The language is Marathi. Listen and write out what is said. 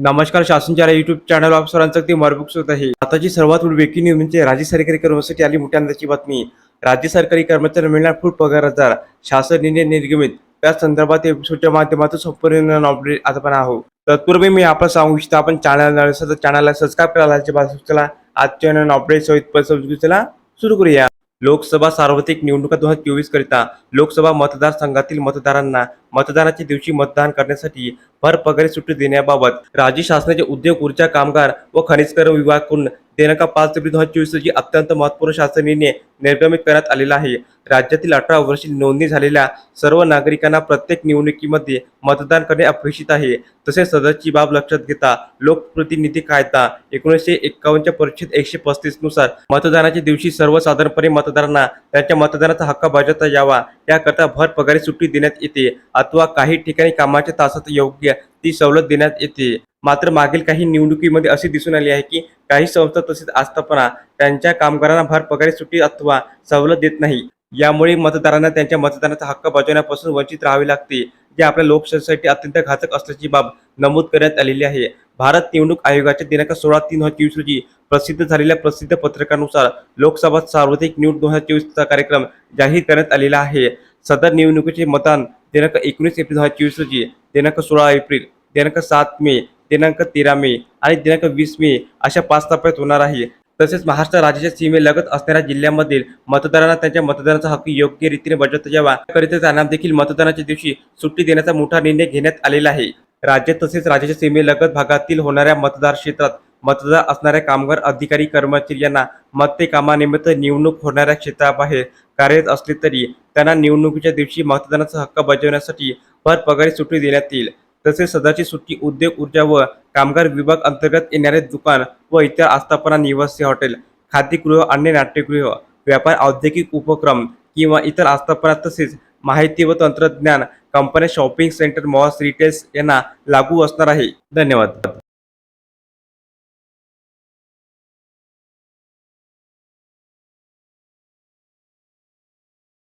नमस्कार शासनच्या युट्यूब चॅनल ऑफ सरांचं ते मरबुक सुद्धा आहे. आताची सर्वात वेगळी न्यूज म्हणजे, म्हणजे राज्य सरकारी कर्मचारी आली मोठ्या अंदाची बातमी. राज्य सरकारी कर्मचारी मिळणार फूट पगार हजार शासन निर्णय निर्गमित. त्या संदर्भात एपिसोडच्या माध्यमातून संपूर्ण अपडेट आता पण आहोत. तत्पूर्वी मी आपण सांगू इच्छितो आपण चॅनल चॅनलला सबस्क्राईब करायला चला. आजच्या अपडेट सहित चला. सुरू करूया. लोकसभा सार्वत्रिक निवडणुका दोन हजार चोवीस करिता लोकसभा मतदारसंघातील मतदारांना मतदानाच्या दिवशी मतदान करण्यासाठी भर पगारी सुट्टी देण्याबाबत राज्य शासनाचे उद्योग ऊर्जा कामगार व खनिजकर विभागाकडून दिनांक पाच एप्रिल दोन हजार चोवीस रोजी अत्यंत महत्त्वपूर्ण शासन निर्णय निर्गमित करण्यात आलेला आहे. राज्यातील अठरा वर्षी नोंदणी झालेल्या सर्व नागरिकांना प्रत्येक निवडणुकीमध्ये मतदान करणे अपेक्षित आहे. तसेच सदरची बाब लक्षात घेता लोकप्रतिनिधी कायदा एकोणीसशे एक्कावन्नच्या परिषद एकशे पस्तीसनुसार मतदानाच्या दिवशी सर्वसाधारणपणे मतदारांना त्यांच्या मतदानाचा हक्क बजावता यावा. याकरता भर पगारी सुट्टी देण्यात येते. अथवा काही ठिकाणी कामाच्या तासात योग्य ती सवलत देण्यात येते. मात्र मागील काही निवडणुकीमध्ये असे दिसून आले आहे की काही संस्था तसेच आस्थापना त्यांच्या कामगारांना भर पगारी सुट्टी अथवा सवलत देत नाही. यामुळे मतदारांना त्यांच्या मतदानाचा हक्क बजावण्यापासून वंचित राहावे लागते जे आपल्या लोकशाहीसाठी अत्यंत घातक असल्याची बाब नमूद करण्यात आलेली आहे. भारत निवडणूक आयोगाच्या दिनांक सोळा तीन हजार चोवीस रोजी प्रसिद्ध झालेल्या प्रसिद्ध पत्रकानुसार लोकसभा सार्वत्रिक निवड दोन हजार चोवीसचा कार्यक्रम जाहीर करण्यात आलेला आहे. सदर निवडणुकीचे मतदान दिनांक एकोणीस एप्रिल दोन हजार चोवीस रोजी दिनांक सोळा एप्रिल दिनांक सात मे दिनांक तेरा मे आणि दिनांक वीस मे अशा पाच टप्प्यात होणार आहे. तसेच महाराष्ट्र राज्याच्या सीमेलगत असणाऱ्या जिल्ह्यामधील मतदारांना त्यांच्या मतदानाचा हक्क योग्य रीतीने बजावता यावा. याकरिता त्यांना देखील मतदानाच्या दिवशी सुट्टी देण्याचा मोठा निर्णय घेण्यात आलेला आहे. राज्यात तसेच राज्याच्या सीमेलगत भागातील होणाऱ्या मतदार क्षेत्रात मतदार असणाऱ्या कामगार अधिकारी कर्मचारी यांना मते कामानिमित्त निवडणूक होणाऱ्या क्षेत्राबाहेर कार्यरत असले तरी त्यांना निवडणुकीच्या दिवशी मतदानाचा हक्क बजावण्यासाठी भर पगारी सुट्टी देण्यात येईल. तसेच सदाची सुट्टी उद्योग ऊर्जा व कामगार विभाग अंतर्गत येणारे दुकान व इतर आस्थापना निवासी हॉटेल खाद्यगृह अन्य नाट्यगृह व्यापार औद्योगिक उपक्रम किंवा इतर आस्थापना तसेच माहिती व तंत्रज्ञान कंपन्या शॉपिंग सेंटर मॉल्स रिटेल्स यांना लागू असणार आहे. धन्यवाद.